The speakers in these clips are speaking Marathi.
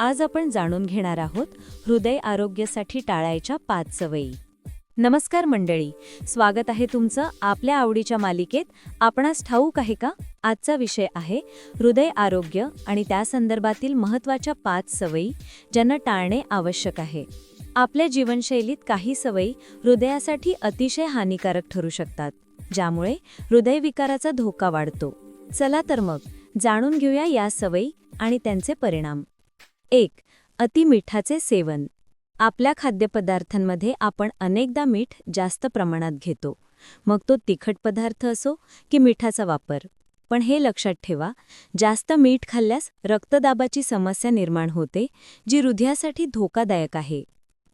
आज आपण जाणून घेणार आहोत हृदय आरोग्यासाठी टाळायच्या पाच सवयी. नमस्कार मंडळी स्वागत आहे तुमचं आपल्या आवडीच्या मालिकेत. आपणास ठाऊक आहे का? आजचा विषय आहे हृदय आरोग्य आणि त्या संदर्भातील महत्त्वाच्या पाच सवयी ज्यांना टाळणे आवश्यक आहे. आपल्या जीवनशैलीत काही सवयी हृदयासाठी अतिशय हानिकारक ठरू शकतात ज्यामुळे हृदयविकाराचा धोका वाढतो. चला तर मग जाणून घेऊया या सवयी आणि त्यांचे परिणाम. एक अतिमिठाचे सेवन. आपल्या खाद्यपदार्थांमध्ये आपण अनेकदा मीठ जास्त प्रमाणात घेतो. मग तो तिखट पदार्थ असो की मिठाचा वापर. पण हे लक्षात ठेवा जास्त मीठ खाल्ल्यास रक्तदाबाची समस्या निर्माण होते जी हृदयासाठी धोकादायक आहे.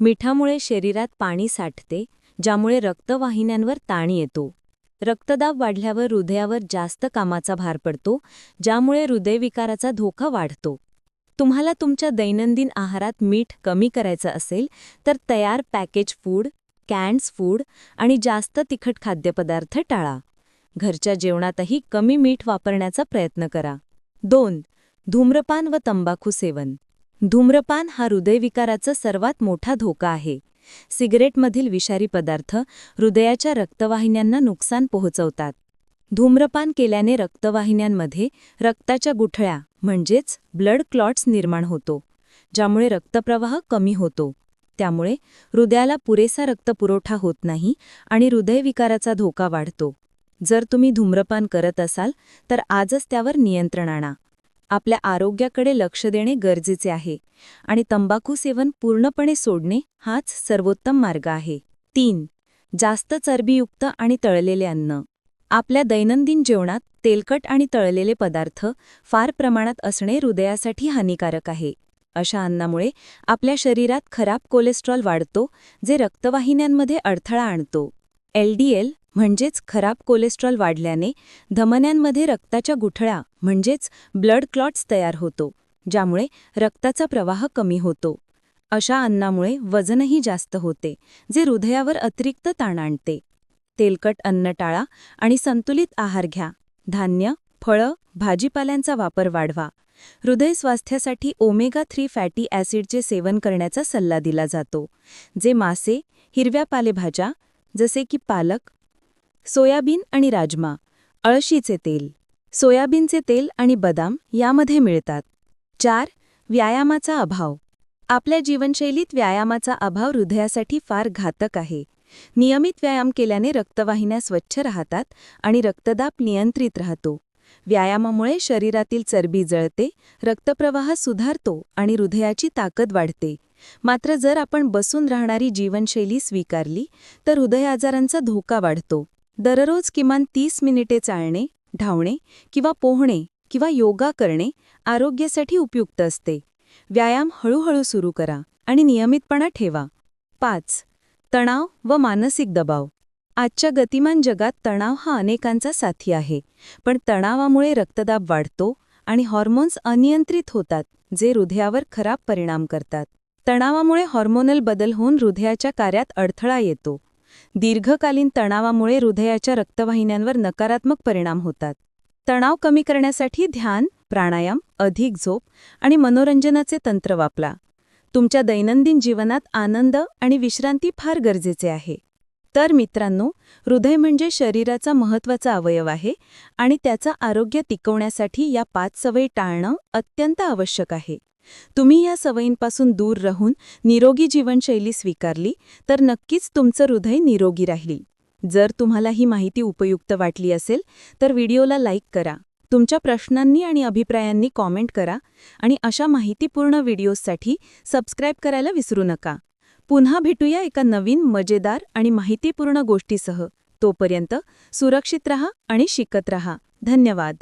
मिठामुळे शरीरात पाणी साठते ज्यामुळे रक्तवाहिन्यांवर ताण येतो. रक्तदाब वाढल्यावर हृदयावर जास्त कामाचा भार पडतो ज्यामुळे हृदयविकाराचा धोका वाढतो. तुम्हाला तुमच्या दैनंदिन आहारात मीठ कमी करायचं असेल तर तयार पॅकेज फूड कॅन्स फूड आणि जास्त तिखट खाद्यपदार्थ टाळा. घरच्या जेवणातही कमी मीठ वापरण्याचा प्रयत्न करा. दोन धूम्रपान व तंबाखू सेवन. धूम्रपान हा हृदयविकाराचा सर्वात मोठा धोका आहे. सिगरेटमधील विषारी पदार्थ हृदयाच्या रक्तवाहिन्यांना नुकसान पोहोचवतात. धूम्रपान केल्याने रक्तवाहिन्यांमध्ये रक्ताच्या गुठळ्या म्हणजेच ब्लड क्लॉट्स निर्माण होतो ज्यामुळे रक्तप्रवाह कमी होतो. त्यामुळे हृदयाला पुरेसा रक्तपुरवठा होत नाही आणि हृदयविकाराचा धोका वाढतो. जर तुम्ही धूम्रपान करत असाल तर आजच त्यावर नियंत्रण आणा. आपल्या आरोग्याकडे लक्ष देणे गरजेचे आहे आणि तंबाखू सेवन पूर्णपणे सोडणे हाच सर्वोत्तम मार्ग आहे. तीन जास्त चरबीयुक्त आणि तळलेले अन्न. आपल्या दैनंदिन जेवणात तेलकट आणि तळलेले पदार्थ फार प्रमाणात असणे हृदयासाठी हानिकारक आहे. अशा अन्नामुळे आपल्या शरीरात खराब कोलेस्ट्रॉल वाढतो जे रक्तवाहिन्यांमध्ये अडथळा आणतो. एलडीएल म्हणजेच खराब कोलेस्ट्रॉल वाढल्याने धमन्यांमध्ये रक्ताच्या गुठळ्या म्हणजेच ब्लड क्लॉट्स तयार होतो ज्यामुळे रक्ताचा प्रवाह कमी होतो. अशा अन्नामुळे वजनही जास्त होते जे हृदयावर अतिरिक्त ताण आणते. तेलकट अन्न टाळा आणि संतुलित आहार घ्या. धान्य फळं भाजीपाल्यांचा वापर वाढवा. हृदय स्वास्थ्यासाठी ओमेगा थ्री फॅटी ॲसिडचे सेवन करण्याचा सल्ला दिला जातो जे मासे हिरव्या पालेभाज्या जसे की पालक सोयाबीन आणि राजमा अळशीचे तेल. सोयाबीनचे तेल आणि बदाम यामध्ये मिळतात. चार व्यायामाचा अभाव. आपल्या जीवनशैलीत व्यायामाचा अभाव हृदयासाठी फार घातक आहे. नियमित व्यायाम केल्याने रक्तवाहिन्या स्वच्छ राहतात आणि रक्तदाब नियंत्रित राहतो. व्यायामामुळे शरीरातील चरबी जळते रक्तप्रवाह सुधारतो आणि हृदयाची ताकद वाढते. मात्र जर आपण बसून राहणारी जीवनशैली स्वीकारली तर हृदय आजारांचा धोका वाढतो. दररोज किमान तीस मिनिटे चालणे धावणे किंवा पोहणे किंवा योगा करणे आरोग्यासाठी उपयुक्त असते. व्यायाम हळूहळू सुरू करा आणि नियमितपणा ठेवा. पाच तणाव व मानसिक दबाव. आजच्या गतिमान जगात तणाव हा अनेकांचा साथी आहे पण तणावामुळे रक्तदाब वाढतो आणि हॉर्मोन्स अनियंत्रित होतात जे हृदयावर खराब परिणाम करतात. तणावामुळे हॉर्मोनल बदल होऊन हृदयाच्या कार्यात अडथळा येतो. दीर्घकालीन तणावामुळे हृदयाच्या रक्तवाहिन्यांवर नकारात्मक परिणाम होतात. तणाव कमी करण्यासाठी ध्यान प्राणायाम अधिक झोप आणि मनोरंजनाचे तंत्र वापला तुमच्या दैनंदिन जीवनात आनंद आणि विश्रांती फार गरजेचे आहे. तर मित्रांनो हृदय म्हणजे शरीराचा महत्त्वाचा अवयव आहे आणि त्याचं आरोग्य टिकवण्यासाठी या पाच सवयी टाळणं अत्यंत आवश्यक आहे. तुम्ही या सवयींपासून दूर राहून निरोगी जीवनशैली स्वीकारली तर नक्कीच तुमचं हृदय निरोगी राहील. जर तुम्हाला ही माहिती उपयुक्त वाटली असेल तर व्हिडिओला लाईक करा. तुमच्या प्रश्नांनी आणि अभिप्रायांनी कॉमेंट करा आणि अशा माहितीपूर्ण व्हिडिओजसाठी सबस्क्राईब करायला विसरू नका. पुन्हा भेटूया एका नवीन मजेदार आणि माहितीपूर्ण गोष्टीसह. तोपर्यंत सुरक्षित रहा आणि शिकत रहा. धन्यवाद.